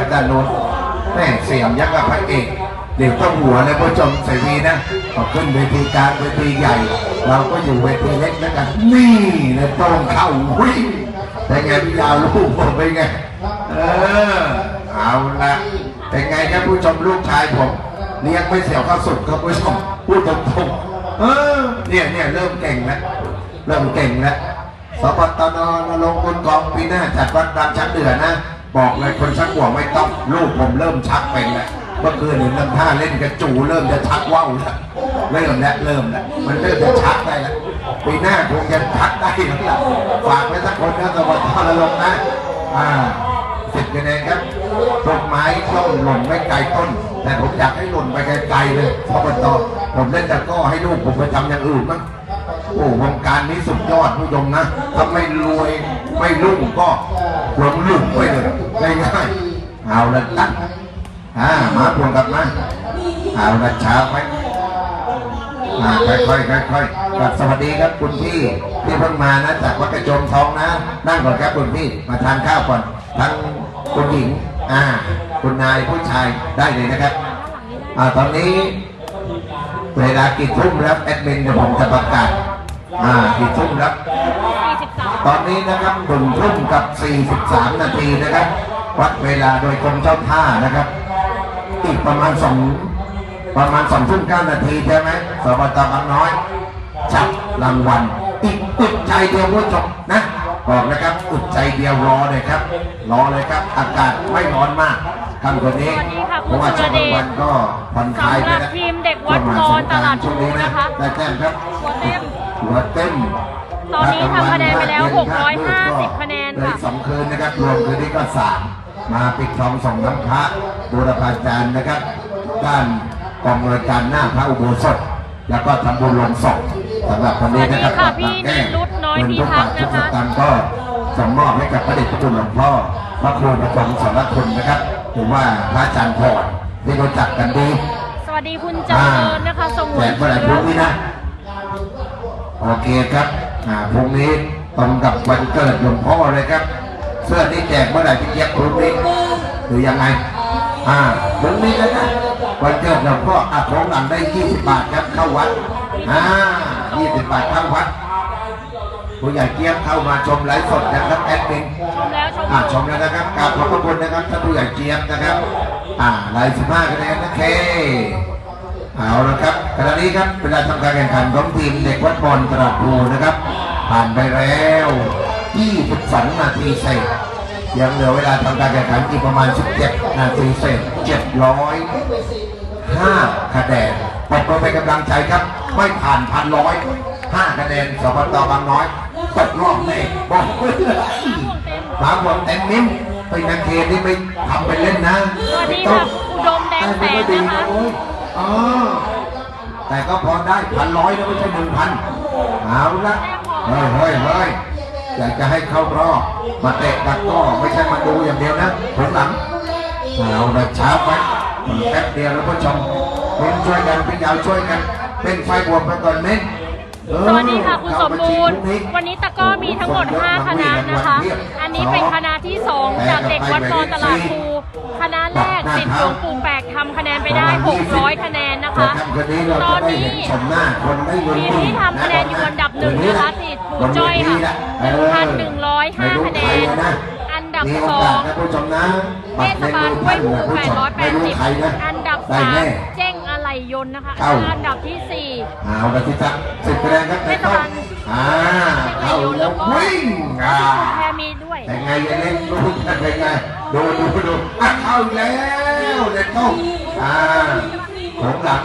ทางด้านโน้นแม่เสียงยักษ์กับพระเอกเดี๋ยวต้องหัวเลยผู้ชมเสวีนะพอขึ้นเวทีกลางเวทีใหญ่ เราก็อยู่เวทีเล็กแล้วกัน นี่เลยตรงเข้าวิ่งเป็นไงพี่ยาวลูกผมเป็นไง เออ เอาละเป็นไงครับผู้ชมลูกชายผมเลี้ยงไม่เสียวข้าวสุกครับผู้ชมพูดตรงๆเออเนี่ยเนี่ยเริ่มเก่งแล้วเริ่มเก่งแล้วสปตนนรงค์บุญกองปีหน้าจัดวัดดังชั้นเดือนะ บอกเลยคนชักหัวไม่ต้องลูกผมเริ่มชักเป็นแล้วเมื่อคืนเห็นลำท่าเล่นกระจูเริ่มจะชักว่าวแล้วเริ่มแล้วเริ่มแล้วมันเริ่มจะชักได้แล้วปีหน้าคงจะชักได้แล้วล่ะฝากไว้สักคนนะสปตนรงค์นะอ่าสิบคะแนนครับต้นไม้ต้องหล่นไม่ไกลต้น แต่ผมอยากให้หล่นไปไกลๆเลยเพราะมันต่อผมเล่นตะก้อให้ลูกผมไปทำอย่างอื่นมั้งโอ้วงการนี้สุดยอดผู้ชมนะถ้าไม่รวยไม่รุ่งก็ หลงลุ่มไปเลยง่ายๆเอาละตั้งอ่ามาพวงกลับมาเอาละช้าไปอ่าค่อยๆค่อยๆครับสวัสดีครับคุณพี่ที่เพิ่งมานะจากวัดกระจมทองนะนั่งก่อนครับคุณพี่มาทานข้าวก่อนทั้งคุณหญิงอ่าคุณนายผู้ชายได้เลยนะครับอ่าตอนนี้เวลากี่ทุ่มแล้วแอดมินเดี๋ยวผมจะประกาศอ่ากี่ทุ่มแล้ว ตอนนี้นะครับหนึ่งทุ่มกับ 43 นาทีนะครับ วัดเวลาโดยกรมเจ้าท่านะครับ อีกประมาณสองประมาณสองทุ่มเก้านาทีใช่ไหมสบตบางน้อย จับรางวัลอีกอึดใจเดียวผู้ชมนะบอกนะครับอึดใจเดียวรอเลยครับ รอเลยครับ อากาศไม่ร้อนมากคำคนนี้สวัสดีค่ะเพราะว่าคุณช่วงกลางวันก็ผ่อนคลายไปสำหรัแล้บวทีมเด็กวัดมอนตลาดพลูนะคะได้แต้มครับหัวเต็มหัวเต็ม ตอนนี้ทำคะแนนไปแล้ว 650 คะแนนค่ะเลยสองคืนนะครับรวมคืนนี้ก็สามมาปิดทองส่งน้ำพระบูรพาจารย์นะครับ ด้านกองรายการหน้าพระอุโบสถ แล้วก็ทำบุญลงศพสำหรับคนนี้นะครับสวัสดีค่ะพี่แก้นิรุธน้อยเงิพิทุกทับากทษ์ทุกนะคะสตางค์ก็ส่งมอบให้กับพระเดชพระคุณหลวงพ่อพระครูประสงค์สารคุณนะครับหรือว่าพระอาจารย์พรที่รู้จักกันดี สวัสดีคุณเจริญนะคะสงวแจนกเมื่อไหร่พรุ่งนี้นะ โอเคครับ อ่าพรุ่งนี้ตรงกับวันเกิดหลวงพ่อเลยครับ เสื้อที่แจกเมื่อไหร่พี่เจี๊ยบพรุ่งนี้หรือยังไง อ่าพรุ่งนี้แล้วนะวันเกิดหลวงพ่ออะของหลังได้ 20 บาทครับเข้าวัดอ่า20 บาทเข้าวัดผู้ใหญ่เกียบเข้ามาชมไลฟ์สดนะครับแอดมินชมแล้วชมอ่าชมแล้วนะครับกราบขอบพระคุณนะครับท่านผู้ใหญ่เจี๊ยบนะครับ อ่าลายสิบห้าคะแนนนะเคเอาละครับขณะนี้ครับเวลาทำการแข่งขันของทีมเด็กวัดบอลตราดภูนะครับ ผ่านไปแล้ว22นาทีเศษยังเหลือเวลาทำการแข่งขันอีกประมาณ 17 นาทีเศษ705คะแนนปรบมือเป็นกำลังใจครับ ไม่ผ่านพันร้อยห้าคะแนนสปตบางน้อยตกรอบแน่บอกเลยหมาหวงเต็มนิ้มไปนักเกมนี่ไม่ทำไปเล่นนะสวัสดีค่ะอุดมแดงแสงนะคะอ๋อแต่ก็พอได้พันร้อยนะไม่ใช่หนึ่งพันเอาละ เฮ้ยเฮ้ยเฮ้ยอยากจะให้เข้ารอบมาเตะตะกร้อไม่ใช่มาดูอย่างเดียวนะผลหลังเอาละช้าไปแป๊บเดียวแล้วผู้ชมเป็นช่วยกันพี่ยาวช่วยกัน เป็นไฟบวกไปก่อนเน้นเออสวัสดีค่ะคุณสมบูรณ์เข้าาชิงพงวันนี้ตะกร้อมีทั้งหมด 5 คณะนะคะ อันนี้เป็นคณะที่ 2 จากเด็กวัดมอนตลาดภู คณะแรกสิทธิ์หลวงปู่แปลกทำคะแนนไปได้ 600 คะแนนนะคะ ตอนนี้ชมหน้าคนได้เงินทีมที่ทำคะแนนอยู่อันดับหนึ่งนะคะสิทธิ์ปู่จ้อยค่ะ1,105คะแนน อันดับสองนะผู้ชมนะเทศบาลห้วยภูไม่รู้ใครนะ880 อันดับได้สามแน่เจ้งอะไหล่ยนต์นะคะเข้าอันดับที่สี่เอาละที่จะสิบคะแนนครับเทศบาลอ่าเข้าแล้ววิ่งอ่าแพรมีด้วยแต่ไงยังเล่นลูกเป็นไง ดูดูดูอะเข้าแล้วเด็กต้องอ่าของหลัง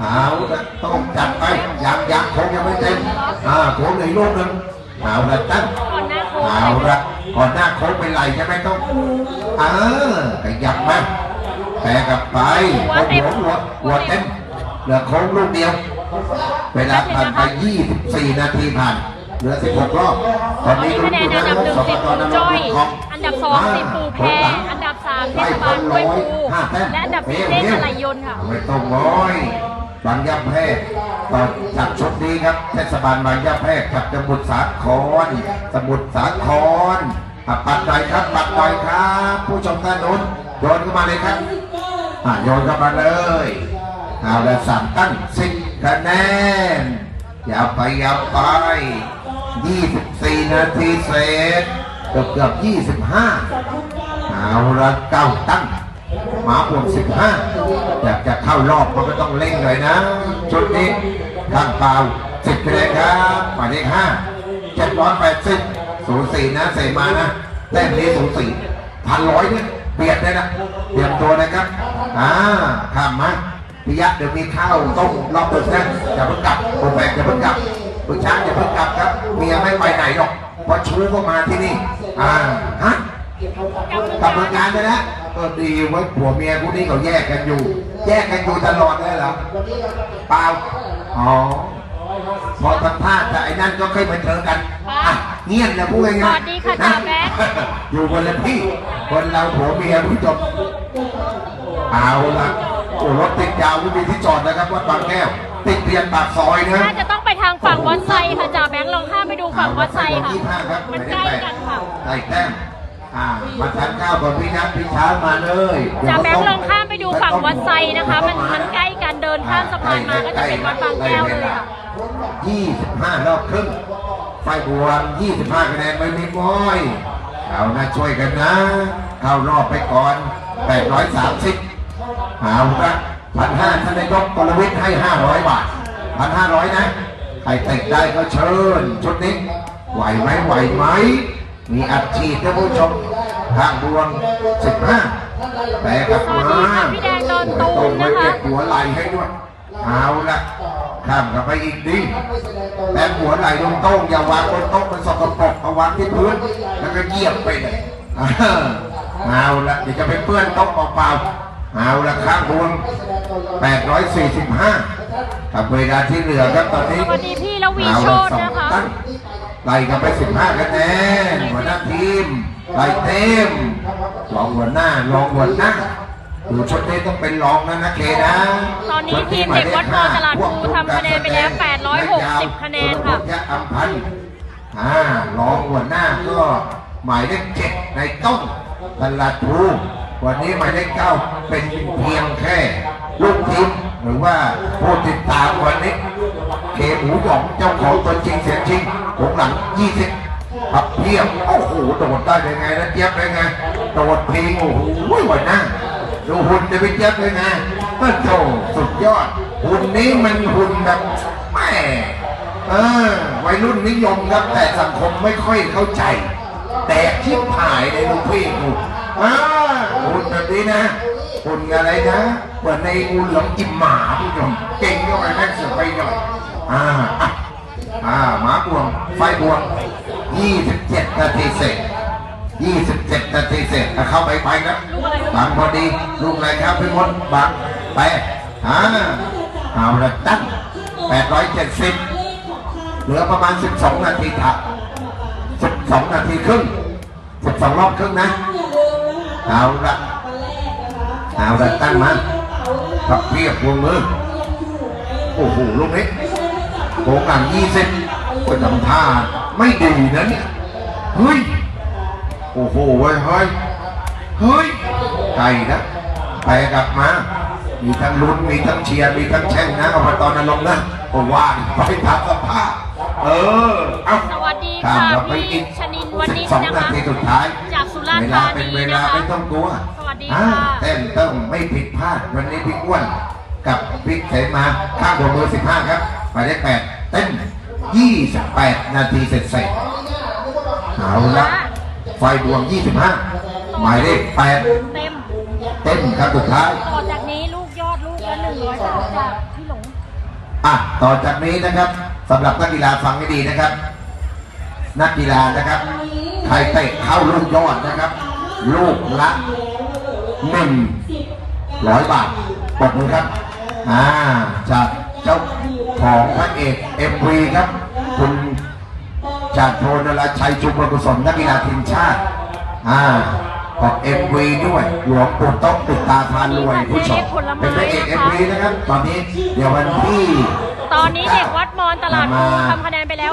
เอาละต้องจัดไปยังยังคงยังไม่เต็มอ่าโค้งอีกลูกหนึ่งเอาละตั้งเอาละก่อนหน้าโค้งไปไหลใช่ไหมต้องเออขยับมาแต่กลับไปหัวหัวหัวเต็มเหลือโค้งลูกเดียวเวลาผ่านไป 24 นาทีผ่าน เหลือ16รอบตอนตอนนี้นี้คะแนนอันดับหนึ่งสิบปู่จ้อย อันดับสองสิบปู่แพรอันดับสามเทศบาลห้วยภูและอันดับสี่เจ้งอะไหล่ยนต์ค่ะไม่ต้องร้อยบางยาแพรกต่อจากชุดนี้ครับเทศบาลบางยาแพรกกับสมุทรสาครสมุทรสาครอะปัดหน่อยครับปัดหน่อยครับ ผู้ชมท่านนู้นโยนเข้ามาเลยครับอะโยนเข้ามาเลยเอาละสามตั้งสิบคะแนนยาวไปยาวไป ยี่สิบสี่นาทีเศษเกือบเกือบยี่สิบห้าเอาละเก้าตั้งหมาบวกสิบห้าอยากจะเข้ารอบมันก็ต้องเร่งเลยนะชุดนี้ข้างเปล่าสิบคะแนนครับหมายเลขห้าเจ็ดร้อยแปดสิบศูนย์สี่นะเสมานะแต้มนี้ศูนย์สี่พันร้อยเนี่ยเบียดเลยนะเตรียมตัวนะครับอ่าข้ามมาพิยะเดี๋ยวมีข้าวต้มรอบตึกนะอย่าเพิ่งกลับโปรแบกอย่าเพิ่งกลับ ผู้ช้างอย่าเพิ่งกลับครับ เมียไม่ไปไหนหรอกเพราะชู้ก็มาที่นี่ อ่า ฮะกลับเมืองการไปแล้วก็ดีไว้ผัวเมียคู่นี้เขาแยกกันอยู่ แยกกันอยู่ตลอดเลยเหรอเปล่า อ๋อพอทำพลาดแต่ไอ้นั่นก็เคยมาเจอกันอะเงียบนะพูดง่ายๆสวัสดีค่ะจ่าแบ๊กอยู่คนละที่คนเราผัวเมียผู้ชมเอาละโอ้รถติดยาวไม่มีที่จอดนะครับวัดบางแก้ว ติดเพียงปากซอยนะน่าจะต้องไปทางฝั่งวัดไซค่ะจ่าแบงค์ลองข้ามไปดูฝั่งวัดไซค่ะยี่ห้าครับมันใกล้กันค่ะ ใกล้แต้มอ่ามาทานข้าวกับพี่นัทพี่ช้างมาเลยจ่าแบงค์ลองข้ามไปดูฝั่งวัดไซนะคะ มันมันใกล้กันเดินข้ามสะพานมาก็จะเป็นวัดบางแก้วเลยค่ะยี่สิบห้ารอบครึ่งไฟบวมยี่สิบห้าคะแนนไม่มีม้อยเอานะช่วยกันนะ เข้ารอบไปก่อนแปดร้อยสามสิบเอาละ พันห้าท่านนายกกลวิทย์ให้ห้าร้อยบาทพันห้าร้อยนะ ใครเตะได้ก็เชิญ ชุดนี้ ไหวไหมไหวไหม มีอัดฉีดนผู้ชมทางดวงสิบห้าแปลกลับมาสวัสดีค่ะพี่แดงโดนตูมนะคะไว้เก็บหัวไหลให้ด้วย เอาละข้ามกันไปอีกดีแต่หัวไหลลงโต๊ะอย่าวางบนโต๊ะมันสกปรกเอาวางที่พื้น แล้วก็เยียบไปเลยเออเอาละเดี๋ยวจะไปเปื้อนโต๊ะเปล่าๆ เอาละข้างดวง845กับเวลาที่เหลือครับตอนนี้สวัสดีพี่ละวีโชตนะคะตั้งไล่กันไป 15คะแนนหัวหน้าทีมไล่เต็มรองหัวหน้ารองหัวหน้าดูชุดนี้ต้องเป็นรองนะนะเคนะ ตอนนี้ทีมเด็กวัดโพตลาดภูทำคะแนนไปแล้ว 860 คะแนนค่ะยะอัมพันธ์อ่ารองหัวหน้าก็หมายเลขเจ็ดในต้นตลาดภู วันนี้หมายเลขเก้าเป็นเพียงแค่ลูกทีมหรือว่าผู้ติดตามวันนี้เคหมูหยองเจ้าของตัวจริงเสียงจริงหงหลัง20พับเพียบโอ้โหโดดได้ยังไงนะเจี๊ยบเป็นไงโดดเพลงโอ้โหวันหน้าดูหุ่นจะไปเจี๊ยบเป็นไงก็โถสุดยอด หุ่นนี้มันหุ่นแบบแม่เออวัยรุ่นนิยมครับแต่สังคมไม่ค่อยเข้าใจ แตกชิบหายในลูกพี่กูอ่า หุ่นแบบนี้นะหุ่นอะไรนะเหมือนในอุ่นหลงกิมหมาผู้ชมเก่งก็ไปแม่งเสือไปหน่อยอ่าอะอ่าหมาบวงไฟบวง27นาทีเสร็จ27นาทีเสร็จะเข้าไปไปนะบางพอดีลูกอะไรครับพี่มดบางไปอ่าเอาละตั้ง870เหลือประมาณ 12 นาทีถัก12 นาทีครึ่ง12รอบครึ่งนะเอาละ เอาละตั้งมาพับเพียบวงมือโอ้โหลูกนี้โกงหลังยี่สิบก็ทำท่าไม่ดีนะเนี่ยเฮ้ยโอ้โหเว้ยเฮ้ยเฮ้ยไก่นะไปกลับมา มีทั้งลุ้นมีทั้งเชียร์มีทั้งแช่งนะเอามาตอนนั้นลงค์นะก็ว่าไปตามสภาพเออเอา สวัสดีข้าค่ะมเราไปพี่อีกชนินวันนี้สองนะนาคะทีสุดท้าย จากสุราษฎร์เวลาเป็นเวลาธานีนะคะไม่ต้องกลัวสวัสดีอ่าค่ะเต้นเต้มไม่ผิดพลาดวันนี้พี่อ้วนกับพี่เสมาข้างหัวมือ15ครับหมายเลขแปดเต้น28นาทีเสร็จเสร็จเอาละไฟดวง25หมายเลข8เต็มเต้นครับสุดท้ายต่อจากนี้ลูกยอดลูกละหนึ่งร้อยบาทจากพี่หลงอะต่อจากนี้นะครับสำหรับนักกีฬาฟังให้ดีนะครับ นักกีฬานะครับใครเตะเข้าลูกยอดนะครับ ลูกละหนึ่งร้อยบาทปรบมือครับอ่าจากเจ้าของพระเอกเอ็มวีครับ คุณจากโทนราชัยจุมกุศลนักกีฬาทีมชาติอ่าออกเอ็มวีด้วยหลวงปู่โต๊ะติดตาพานรวยผู้ชมเป็นพระเอกเอ็มวีนะครับ ตอนนี้เดี๋ยววันที่ ตอนนี้เด็กวัดมอนตลาดภูทำคะแนนไปแล้ว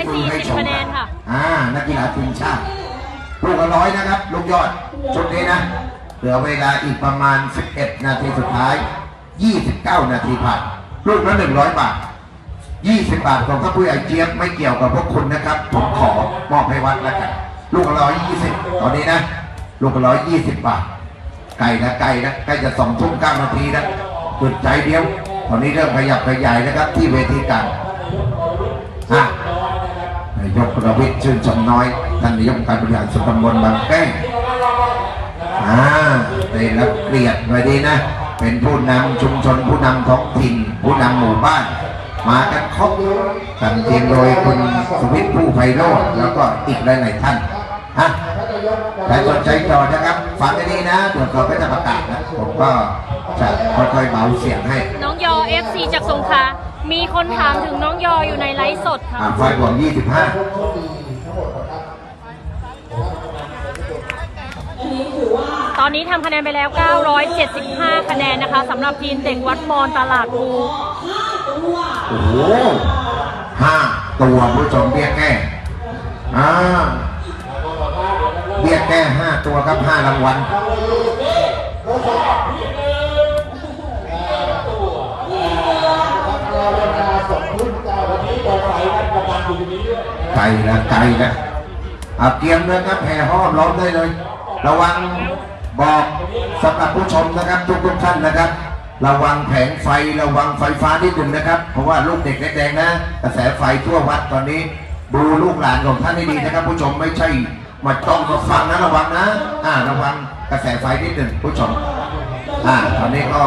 940 คะแนนค่ะ อ่า นักกีฬาทีมชาติ ลูกละร้อยนะครับ ลูกยอด ชุดนี้นะ เหลือเวลาอีกประมาณ 11 นาทีสุดท้าย 29 นาทีผ่าน ลูกละ100 บาท 20 บาทของท่านผู้ใหญ่เจี๊ยบไม่เกี่ยวกับพวกคุณนะครับ ผมขอมอบให้วัดแล้วกัน ลูกละร้อยยี่สิบตอนนี้นะ ลูกละร้อยยี่สิบบาท ไก่นะไก่นะใกล้จะสองทุ่มเก้านาทีนะจุดใจเดียว ตอนนี้เริ่มขยับขยายนะครับที่เวทีกลางอะนายกประวิทย์ชื่นชมน้อยท่านนายกการบริหารส่วนตำบลบางแก้งอ่าได้รับเกียรติไว้ดีนะ เป็นผู้นำชุมชนผู้นำท้องถิ่น ผู้นำหมู่บ้าน มากันครบตันทีมโดยคุณสุวิทย์ผู้ไพโรจน์แล้วก็อีกหลายๆท่าน ฮะใครสนใจจอนะครับฟังให้ดีนะเดี๋ยวเขาก็จะประกาศนะ ผมก็จะค่อยๆเบาเสียงให้ น้องยอ FC จากสงขลามีคนถามถึงน้องยออยู่ในไลฟ์สดค่ะอ่าไฟบวก25ตอนนี้ทำคะแนนไปแล้ว 975 คะแนนนะคะสำหรับทีมเด็กวัดมอนตลาดภูโอ้โหห้าตัวผู้ชมเบี้ยแก้อ่า เบี้ยแก้ห้าตัวครับห้ารางวัลไก่ละไก่ละเอาเตรียมเลยครับแห่ห้อมล้อมได้เลย ระวังบอกสำหรับผู้ชมนะครับทุกทุกท่านนะครับ ระวังแผงไฟระวังไฟฟ้าที่ดึงนะครับ เพราะว่าลูกเด็กแดงนะ กระแสไฟทั่ววัดตอนนี้ ดูลูกหลานของท่านให้ดีนะครับ ผู้ชมไม่ใช่ มาจ้องมาฟังนะระวังนะอ่าระวังกระแสไฟนิดหนึ่งผู้ชมอ่าตอนนี้ก็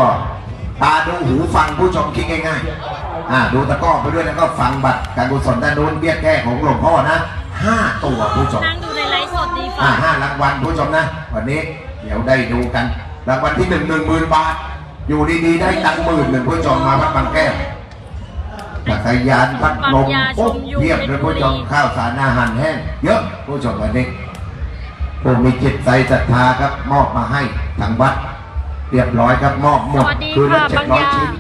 ตาดูหูฟังผู้ชมคิดง่ายๆอ่าดูตะกร้อไปด้วยแล้วก็ฟังบัตรการกุศลด้านนู้นเบี้ยแก้ของหลวงพ่อนะห้าตัวผู้ชมนั่งดูในไลฟ์สดดีอ่าฟ้าห้ารางวัลผู้ชมนะ วันนี้เดี๋ยวได้ดูกันรางวัลที่หนึ่งหนึ่งหมื่นบาท อยู่ดีๆได้ตังค์หมื่นหนึ่งผู้ชมมาวัดบางแก้วจักรยานพัดลมปุ๊บเทียบเลยผู้ชมข้าวสารอาหารแห้งเยอะผู้ชมวันนี้ ผู้มีจิตใจศรัทธาครับมอบมาให้ทางวัด เรียบร้อยครับมอบหมดสวัสดีคืนละค่ะเจ็ดบางร้อยยา ชิ้น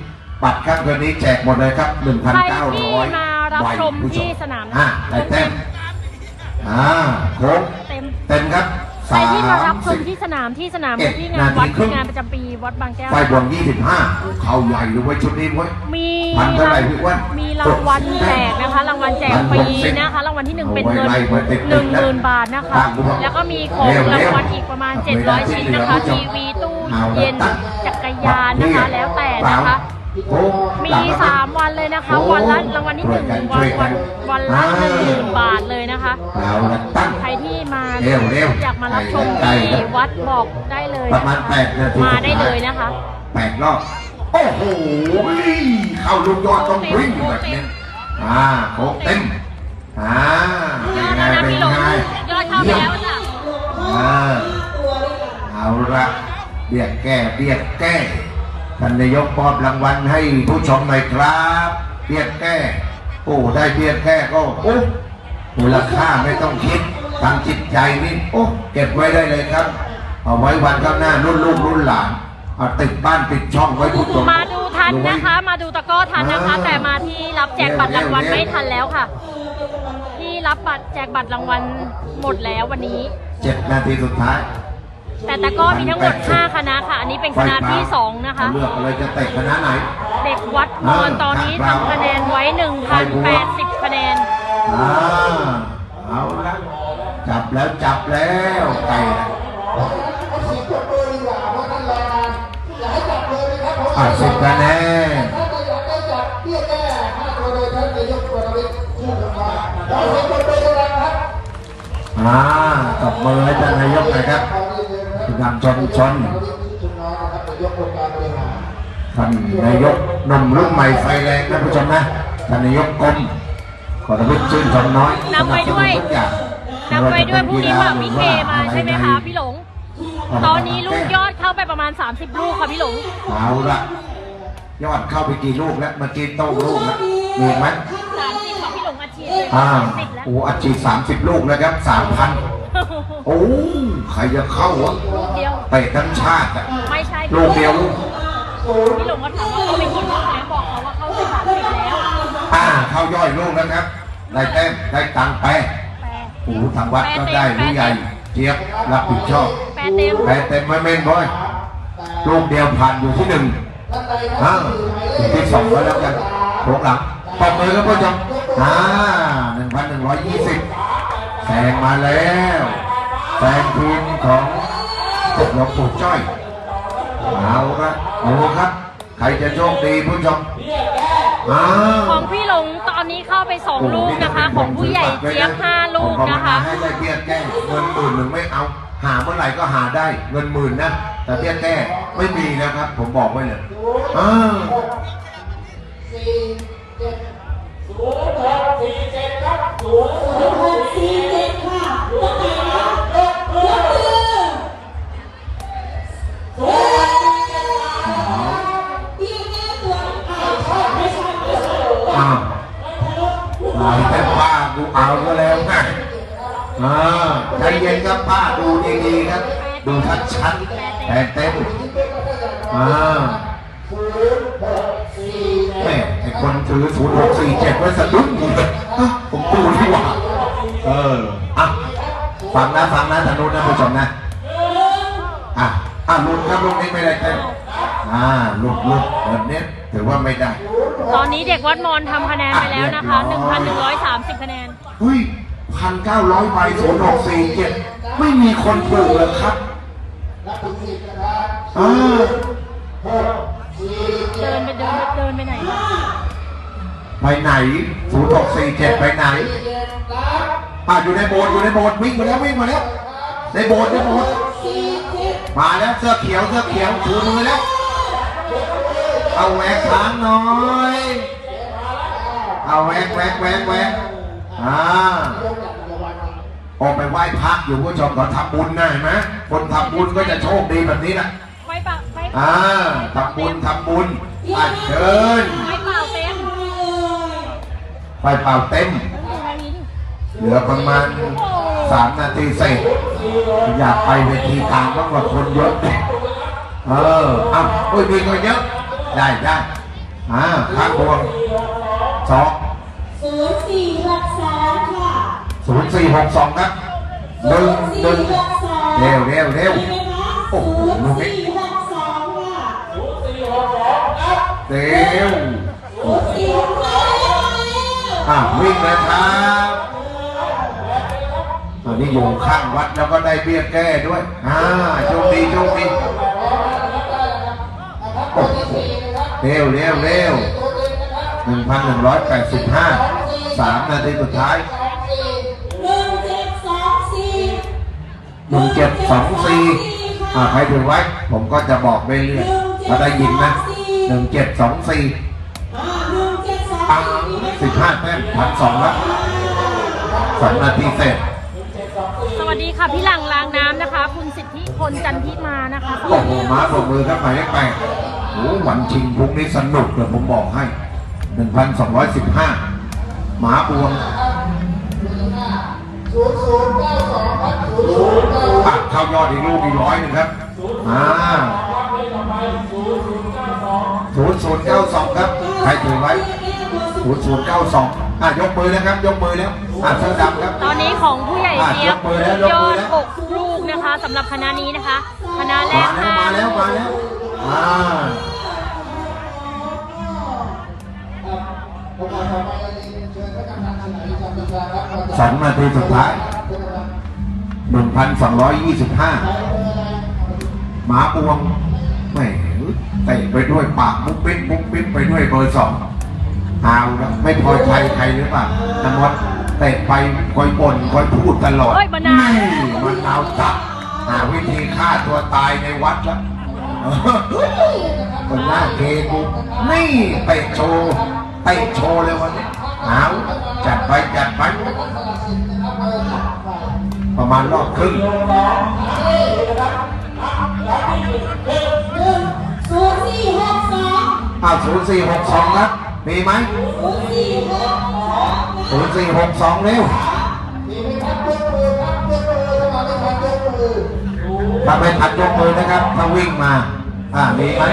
บัตรครับคืนนี้แจกหมดเลยครับหนึ่งพันใครเก้าที่ร้อยมารับชมที่สนามอ่าได้เต็มอ่าโค้งเต็ม เต็มครับ ใครที่มารับชสิมบที่สนามที่สนามเอ็ดที่งานวัดนาทีครึ่ที่งงานประจำปีวัดบางแก้วไฟบวง25เข้าใหญ่เลยเว้ยชุดนี้เว้ยมีพันเท่าไหร่พี่อ้วนมีรางวัลแจกนะคะ รางวัลแจกฟรีนะคะ รางวัลที่หนึ่งเป็นเงินหนึ่งหมื่นบาทนะคะ แล้วก็มีของรางวัลอีกประมาณ700ชิ้นนะคะ ทีวีตู้เย็นจักรยานนะคะ แล้วแต่นะคะ มี 3 วันเลยนะคะ วันละรางวัลที่หนึ่งวันวันวันละหนึ่งหมื่นบาทเลยนะคะเอาละตั้งใครที่มาเร็วเร็วอยากมารับชมใกล้ที่แล้ววัดบอกได้เลยประมาณ8นาทีมาได้เลยนะคะแปดรอบโอ้โหเข้าลูกยอดต้องวิ่งแบบนี้อ่าโคกเต็มอ่าเป็นยอดไงแล้วนะเป็นพี่หลงไงยอดเข้าไปแล้วจ้ะอ่าเอาละเบียกแก้เบียกแก้ ท่านนายกมอบรางวัลให้ผู้ชมหน่อยครับเบียกแก้โอ้ได้เบียกแก้ก็โอ้มูลค่าไม่ต้องคิดทางจิตใจนี่โอ้เก็บไว้ได้เลยครับ เอาไว้วันข้างหน้ารุ่นลูกรุ่นหลานเอาติดบ้านติดช่องไว้ผู้ชมมาดูทันนะคะ มาดูตะกร้อทันนะคะอ่าแต่มาที่รับแจกบัตรรางวัลเร็วๆไม่ทันแล้วค่ะ ที่รับบัตรแจกบัตรรางวัลหมดแล้ววันนี้เจ็ดนาทีสุดท้าย แต่ตะกร้อมีทั้งหมด 5 คณะค่ะ อันนี้เป็นคณะที่ 2 นะคะ เลือกเลยจะเตะคณะไหน เด็กวัดมอนตอนนี้ทำคะแนนไว้ 1,080 คะแนนอ่าเอาละจับแล้วจับแล้วไก่นะอะสิบคะแนนอ่าตบมือให้ท่านนายกหน่อยครับ ผู้นำชนชนท่านนายกหนุ่มรุ่นใหม่ไฟแรงนะผู้ชมนะท่านนายกกรมขอรับชื่นชมน้อยนำไปด้วยสนับสนุนทุกอย่างนำไปด้วยผู้นี้ว่ามิเคมาใช่ไหมคะพี่หลง ตอนนี้ลูกยอดเข้าไปประมาณ 30 ลูกค่ะพี่หลงเอาละยอดเข้าไปกี่ลูกแล้วเมื่อกี้โต้ลูกแล้วมีไหม30ค่ะพี่หลงอาชีพเลยอ่า30แล้วโอ้อาชีพสามสิบลูกแล้วครับสามพัน โอ้ใครจะเข้าวะลูกเดียวเตะทั้งชาติอะไม่ใช่ลูกเดียวลูกพี่หลงก็ถามว่าเขาไปกี่ลูกแล้วบอกเขาว่าเขาไปสามสิบแล้วอ่าเข้าย่อยลูกแล้วครับได้แต้มได้ตังค์ไปแปดโอ้ทางวัดก็ได้หรือใหญ่เจี๊ยบรับผิดชอบแปดเต็มแปดเต็มไม่เม่นบอยลูกเดียวผ่านอยู่ที่หนึ่งอ่าอยู่ที่สองก็แล้วกันโหลังปอบมือครับผู้ชมอ่าหนึ่งพันหนึ่งร้อยยี่สิบแซงมาแล้ว แซงทีมของหลวงปู่จ้อยเอาละเอาครับ ใครจะโชคดีผู้ชมอ้าวของพี่หลงตอนนี้เข้าไปสองลูกนะคะ ของผู้ใหญ่เจี๊ยบห้าลูกนะคะผมภาวนาให้ได้เบี้ยแก้เงินหมื่นหนึ่งไม่เอา หาเมื่อไหร่ก็หาได้เงินหมื่นนะแต่เบี้ยแก้ไม่มีนะครับ ผมบอกไว้เลยอ้าวสี่เจ็ดค่ะ เอาก็แล้วนะอ่าใจเย็นครับป้าดูดีๆครับ ดูชัดๆแต่เต็มอ่าแม่ไอคนถือศูนย์หกสี่เจ็ดไว้สะดุ้งอยู่เลยฮะผมดูดีกว่า เออ อะ ฟังนะฟังนะทางนู้นนะผู้ชมนะ อะ อะลุกครับลุกนี้ไม่ได้เต้นอ่าลุกลุกแบบนี้ถือว่าไม่ได้ ตอนนี้เด็กวัดมอนทำคะแนนไปแล้วนะคะ 1,130 คะแนน เฮ้ยพันเก้าร้อยใบศูนย์หกสี่เจ็ดไม่มีคนถูกเลยครับอ่าเดินไปเดินเดินไปไหนไปไหนศูนย์หกสี่เจ็ดไปไหนอะอยู่ในโบสถ์อยู่ในโบสถ์วิ่งมาแล้ววิ่งมาแล้ว ในโบสถ์ในโบสถ์สี่เจ็ดมาแล้วเสื้อเขียวเสื้อเขียวชูมือแล้ว เอาแหวกทางหน่อย เอาแหวกแหวกแหวกแหวก อ่าออกไปไหว้พระอยู่ผู้ชมเขาทำบุญนะเห็นไหมคนทำบุญก็จะโชคดีแบบนี้แหละไฟเปล่าไฟอ่าทำบุญทำบุญอะเชิญไฟเปล่าเต็มไปเป่าเต็ม เหลือประมาณสามนาทีเสร็จอยากไปเวทีกลางมากกว่าคนเยอะเออเอ้าโอ้ยมีคนเยอะได้ได้อ่าข้างบวงสอง ศูนย์สี่หกสองครับหนึ่งหนึ่งเร็วเร็วเร็วมีไหมคะโอ้ศูโหนย์ลูกนี้สี่หกสองค่ะเร็วศูนย์สี่หกสองอะวิ่งเลยครับอันนี้อยู่ข้างวัดแล้วก็ได้เบี้ยแก้ด้วยอ่าโชคดีโชคดีโอ้โหเร็วเร็วเร็วหนึ่งพันหนึ่งร้อยแปดสิบห้า สามนาทีสุดท้ายหนึ่งเจ็ดสองสี่หนึ่งเจ็ดสองสี่อ่าใครถือไว้ ผมก็จะบอกไปเรื่อยๆถ้าได้ยินนะหนึ่งเจ็ดสองสี่อ่าหนึ่งเจ็ดสองปังสี่สิบห้าแต้มพันสองแล้วสองนาทีเสร็จสวัสดีค่ะ พี่หลังรางน้ำนะคะ คุณสิทธิพลจันทิมานะคะสโอ้วัสโหดีม้าปรบมือครับหมายเลขแปดโอ้โหวันชิงพรุ่งนี้สนุกเลยผมบอกให้1,215ห มาบวงปักเข้ายอดอีกลูกอีกร้อยหนึ่งครับอ่าศูนย์ศูนย์เก้าสองครับใครถือไว้ศูนย์ศูนย์เก้าสองอะยกมือแล้วครับ ยกมือแล้วอะเสื้อดำครับ ตอนนี้ของผู้ใหญ่เจี๊ยบอะยกมือแล้วยกยมืออดแล้วหกลูกนะคะสำหรับคณะนี้นะคะ คณะแรมากแล้วห้ามาแล้วมาแล้วอ่า สองนาทีสุดท้ายหนึ่งพันสองร้อยยี่สิบห้าหมาบวงแหมเตะไปด้วยปากมุกปิ๊บมุกปิ๊บไปด้วยเบอร์สองเอาละไม่พอใจใครหรือเปล่านมดเตะไปคอยบ่นคอยพูดตลอดเฮ้ยมะนาวนี่มันเอาจับหาวิธีฆ่าตัวตายในวัดแล้วคนหน้าเกกูนี่เตะโชว์เตะโชว์เลยวันนี้เอาจัดไปจัดไปประ มาณรอบครึ่งหนึ่งศูนย์สี่หกสองอ้าวศูนย์สี่หกสองครับมีไหมศูนย์สี่หกสองศูนย์สี่หกสองเร็วถ้าไม่ทันยกมือนะครับถ้าวิ่งมา อ่ามีไหม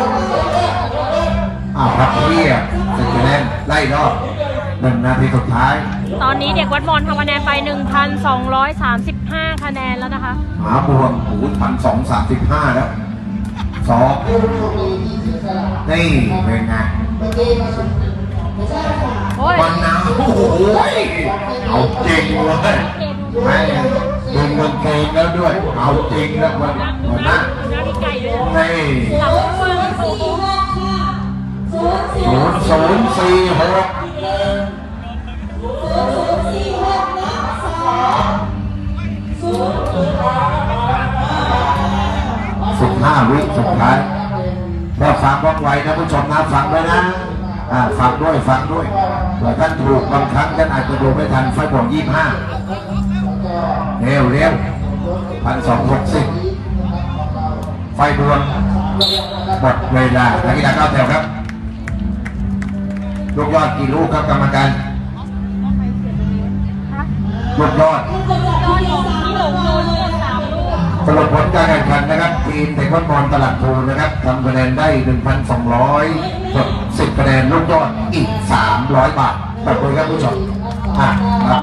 อ้าวครับเพียสิบคะแนนไล่รอบหนึ่งนาทีสุดท้าย ตอนนี้เด็กวัดมอนทำคะแนนไป 1,235 คะแนนแล้วนะคะหาบวงหูพันสองสามสิบห้าแล้วสองนี่เป็นไงโอ้ยมันหนาวโอ้โหเอาจริงเลยแม่ดึงกางเกงแล้วด้วย เอาจริงแล้ววันดูวันหน้านั้นดูหน้าพี่ไก่ด้วยนะนี่ หลังเฟืองโอ้โห ศูนย์ศูนย์สี่หกสิบห้าวิสุดท้ายแค่ฟังว่องไวนะผู้ชมนะฟังไว้นะอ่าฟังด้วยฟังด้วยเผื่อท่านถูกบางครั้งท่านอาจจะดูไม่ทันไฟบวกยี่ห้าเร็วเร็วพันสองหกสิบไฟดวงหมดเวลานักกีฬาเข้าแถวครับ ลูกยอดกี่ลูกครับกรรมการฮะลูกยอดยอดของที่หลงโดนหมดสามลูกสรุปผลการแข่งขันนะครับทีมเทควันบอลตลาดภูนะครับทำคะแนนได้ 1,210คะแนนลูกยอดอีก 300 บาทขอบคุณครับผู้ชมอะ